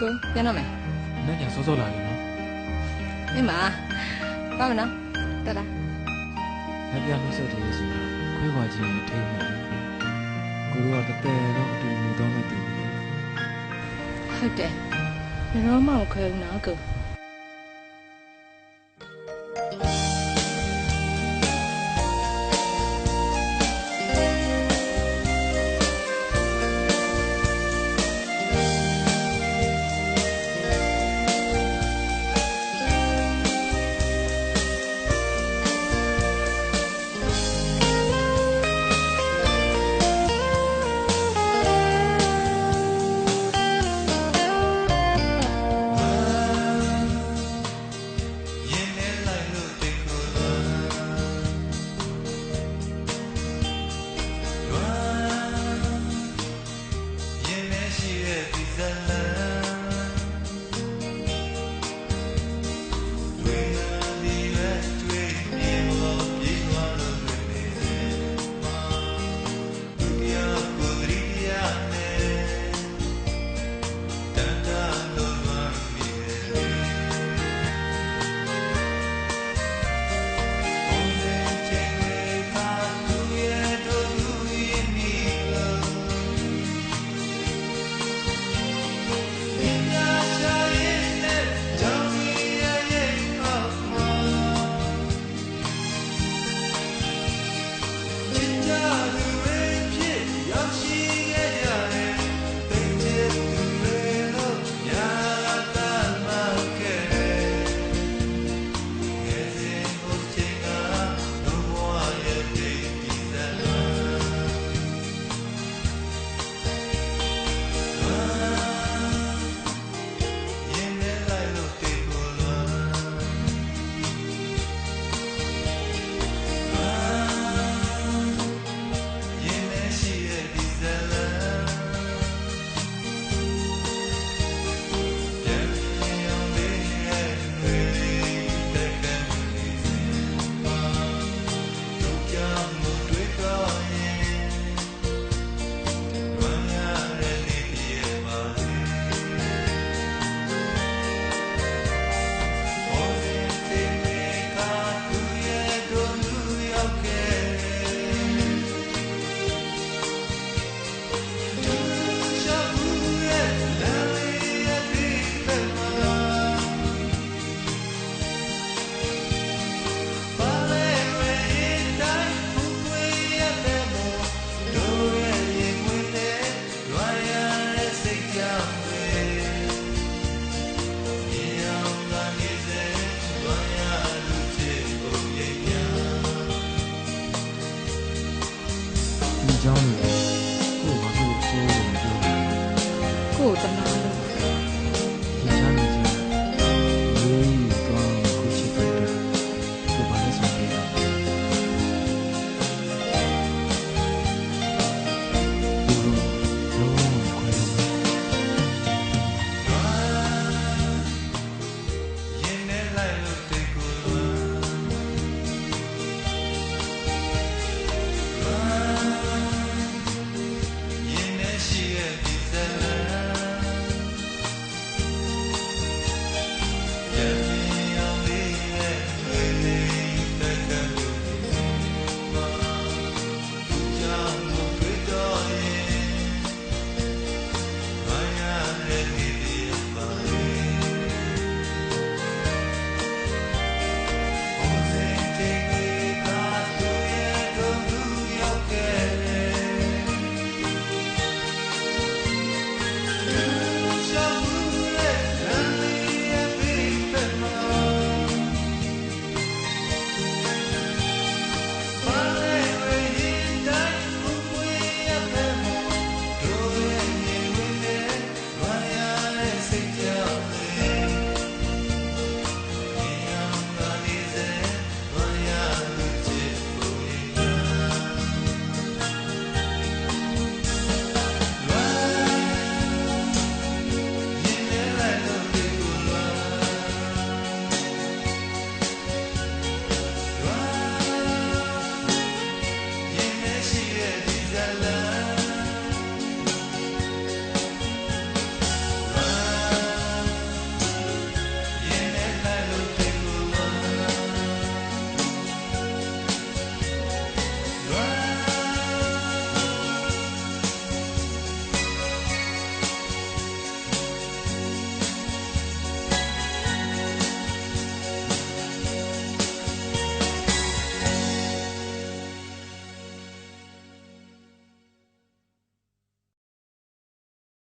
ကိုပြန်တော့မယ်။နောက်ပြန်စောစောလာလေနော်။မိမပါမနော်။တော်လား။နောက်ပြန်လို့ဆက်တယ်ဆိုတာခွေးခွာခြင်းနဲ့ထိမ့်မယ်။ကိုတို့ကတတယ်တော့အတူနေတော့မတူဘူး။ဟုတ်တယ်။ဘယ်တော့မှမခွဲဘူးနော်ကို။